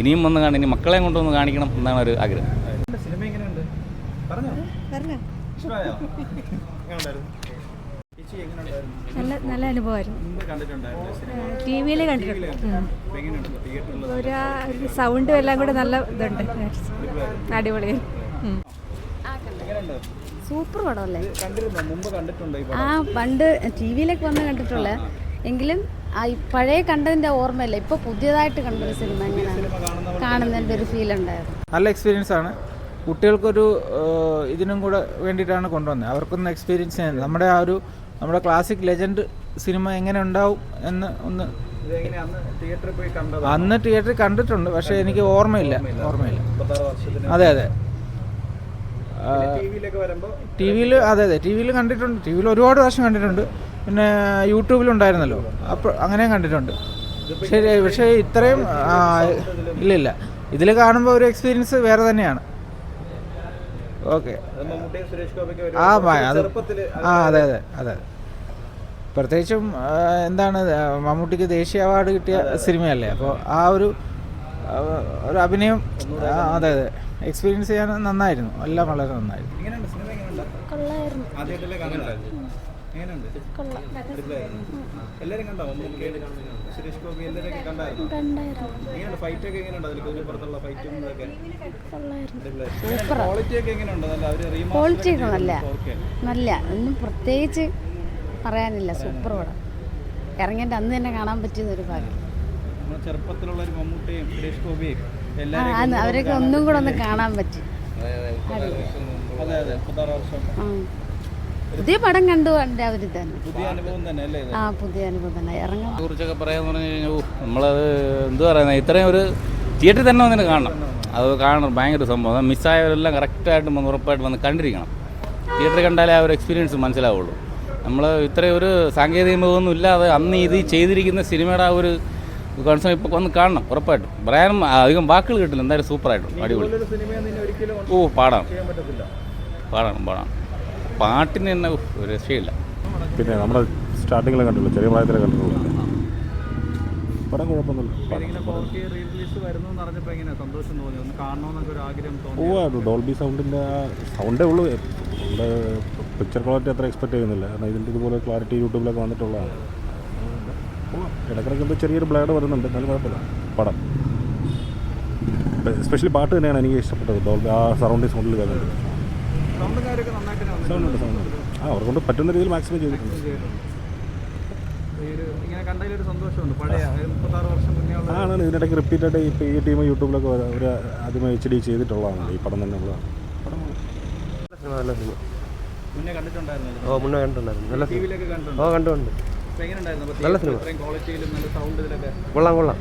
ഇനിയും വന്ന് കാണും ഇനി മക്കളെയും കൊണ്ടുവന്ന് കാണിക്കണം എന്നാണ് ഒരു ആഗ്രഹം. നല്ല നല്ല അനുഭവമായിരുന്നു. ടി വിയിൽ കണ്ടിട്ടുണ്ട്. ഒരു സൗണ്ടും എല്ലാം കൂടെ നല്ല ഇതുണ്ട്. അടിപൊളിയായി സൂപ്പർ പടമല്ലേ? ഇത് കണ്ടിരുന്നോ? മുമ്പ് കണ്ടിട്ടുണ്ടോ ഈ ആ പണ്ട് ടി വിയിലൊക്കെ വന്ന് കണ്ടിട്ടുള്ള. എങ്കിലും ആ പഴയ കണ്ടതിന്റെ ഓർമ്മയല്ല. ഇപ്പോൾ പുതിയതായിട്ട് കണ്ടൊരു സിനിമ എങ്ങനെയാണ്? കാണുന്നതിന്റെ ഒരു ഫീൽ ഉണ്ടായിരുന്നു. നല്ല എക്സ്പീരിയൻസ് ആണ്. കുട്ടികൾക്കൊരു ഇതിനും കൂടെ വേണ്ടിയിട്ടാണ് കൊണ്ടുവന്നത്. അവർക്കൊന്ന് എക്സ്പീരിയൻസ് നമ്മുടെ ആ ഒരു നമ്മുടെ ക്ലാസിക് ലെജൻഡ് സിനിമ എങ്ങനെ ഉണ്ടാവും എന്ന് ഒന്ന് അന്ന് തിയേറ്ററിൽ പോയി കണ്ടത് അന്ന് തിയേറ്ററിൽ കണ്ടിട്ടുണ്ട്. പക്ഷേ എനിക്ക് ഓർമ്മയില്ല. ഓർമ്മയില്ല. അതെ അതെ. ടി വിയിൽ അതെ അതെ. ടി വിയിൽ കണ്ടിട്ടുണ്ട്. ടി വിയിൽ ഒരുപാട് പ്രാവശ്യം കണ്ടിട്ടുണ്ട്. പിന്നെ യൂട്യൂബിലുണ്ടായിരുന്നല്ലോ. അപ്പോൾ അങ്ങനെയും കണ്ടിട്ടുണ്ട്. ശരി പക്ഷേ ഇത്രയും ആ, ഇല്ല ഇല്ല ഇതിൽ കാണുമ്പോൾ ഒരു എക്സ്പീരിയൻസ് വേറെ തന്നെയാണ്. ഓക്കെ. മമ്മൂട്ടിയും സുരേഷ് ഗോപിക്ക് ആ അത് ആ അതെ അതെ അതെ. പ്രത്യേകിച്ചും എന്താണ് മമ്മൂട്ടിക്ക് ദേശീയ അവാർഡ് കിട്ടിയ സിനിമയല്ലേ? അപ്പോൾ ആ ഒരു ഒരു അഭിനയം അതെ അതെ. എക്സ്പീരിയൻസ് ചെയ്യാൻ നന്നായിരുന്നു. എല്ലാം വളരെ നന്നായിരുന്നു. എല്ലാരും കണ്ടോ? സുരേഷ് ഗോപി കണ്ടായിരുന്നു? ഫൈറ്റ് ഒക്കെ എങ്ങനെയുണ്ട്? അതിൽ പുറത്തുള്ള ഫൈറ്റും ക്വാളിറ്റി ഒക്കെ എങ്ങനെയുണ്ട്? നല്ല അവർ ക്വാളിറ്റി ഒക്കെ നല്ല. ഒന്നും പ്രത്യേകിച്ച് പറയാനില്ല. സൂപ്പർ പടം. ഇറങ്ങിയിട്ട് അന്ന് തന്നെ കാണാൻ പറ്റിയതൊരു ഭാഗ്യം. ചെറുപ്പത്തിലുള്ള ഒരു മമ്മൂട്ടിയും സുരേഷ് ഗോപിയും അവരൊക്കെ ഒന്നും കൂടെ ഒന്ന് കാണാൻ പറ്റി. അതെ അതെ. മുപ്പത്താറ് വർഷം ആ. പുതിയ പടം കണ്ടു കണ്ട ഒരു തന്നെ പുതിയ അനുഭവം തന്നെ അല്ലേ ഇത്? ആ പുതിയ അനുഭവം തന്നെ. ഇറങ്ങാൻ കുറിച്ചൊക്കെ പറയാന്ന് പറഞ്ഞു കഴിഞ്ഞാൽ നമ്മളത് എന്ത് പറയുന്നത് ഇത്രയും ഒരു തിയേറ്ററിൽ തന്നെ വന്നിട്ട് കാണണം. അത് കാണണം. ഭയങ്കര സംഭവം. മിസ്സായവരെല്ലാം കറക്റ്റായിട്ട് വന്ന് ഉറപ്പായിട്ട് വന്ന് കണ്ടിരിക്കണം. തിയേറ്ററിൽ കണ്ടാലേ ആ ഒരു എക്സ്പീരിയൻസ് മനസ്സിലാവുള്ളൂ. നമ്മൾ ഇത്രയും ഒരു സാങ്കേതിക മികവൊന്നും ഇല്ലാതെ അന്ന് ഇത് ചെയ്തിരിക്കുന്ന സിനിമയുടെ ആ ഒരു കോൺസെപ്റ്റ് ഇപ്പോൾ വന്ന് കാണണം ഉറപ്പായിട്ടും. പറയാനും അധികം വാക്കുകൾ കിട്ടില്ല. എന്തായാലും സൂപ്പറായിട്ടും അടിപൊളി. ഓ പാടാം. ചെയ്യാൻ പറ്റത്തില്ല. പാടാം പാടാം. പാട്ടിന് തന്നെ ഒരു രക്ഷയില്ല. പിന്നെ നമ്മുടെ സ്റ്റാർട്ടിങ്ങിലെ കണ്ടുള്ളൂ ചെറിയ പ്രായത്തിലെ കണ്ടിട്ടുള്ളൂ. പടം കുഴപ്പമൊന്നുമില്ല. ഇങ്ങനെ ഫോർ കെ റിലീസ് വരുന്നു എന്ന് അറിഞ്ഞപ്പോൾ സന്തോഷം തോന്നി. ഒന്ന് കാണണമെന്നൊക്കെ ആഗ്രഹം തോന്നി. ഓ അത് ഡോൾബി സൗണ്ടിന്റെ ആ സൗണ്ടേ ഉള്ളൂ. നമ്മുടെ പിക്ചർ ക്വാളിറ്റി അത്ര എക്സ്പെക്ട് ചെയ്യുന്നില്ല. കാരണം ഇതിന്റെ ഇതുപോലെ ക്ലാരിറ്റി യൂട്യൂബിലൊക്കെ വന്നിട്ടുള്ളതാണ്. ഇടക്കിടയ്ക്ക് ഇടയ്ക്കിടയ്ക്ക് എന്തോ ചെറിയൊരു ബ്ലേഡ് വരുന്നുണ്ട്. എന്നാലും കുഴപ്പമില്ല. പടം. എസ്പെഷ്യലി പാട്ട് തന്നെയാണ് എനിക്ക് ഇഷ്ടപ്പെട്ടത്. ഡോൾബി ആ സറൗണ്ടിങ് സൗണ്ടിൽ കേൾക്കുന്നത് സൗണ്ടും നന്നായിട്ട് തന്നെ വന്നിട്ടുണ്ട്. സൗണ്ട് ആ കൊണ്ട് പറ്റുന്ന രീതിയിൽ മാക്സിമം ചെയ്തിട്ടുണ്ട്. ആണ് ഇതിനിടയ്ക്ക് റിപ്പീറ്റായിട്ട് ഇപ്പോൾ ഈ ടീം യൂട്യൂബിലൊക്കെ അവർ ആദ്യമായി എച്ച് ഡി ചെയ്തിട്ടുള്ളതാണ്. ഈ പടം തന്നെ ഉള്ളതാണ്. നല്ല സിനിമ മുന്നേ കണ്ടിട്ടുണ്ടായിരുന്നു ഓ മുന്നേ കണ്ടിട്ടുണ്ടായിരുന്നു. നല്ല സിനിമ ഓ കണ്ടു കണ്ടു അപ്പൊ എങ്ങനെയുണ്ടായിരുന്നു നല്ല സിനിമ. ക്വാളിറ്റിയിലും നല്ല സൗണ്ട് ഇതിലൊക്കെ? കൊള്ളാം കൊള്ളാം.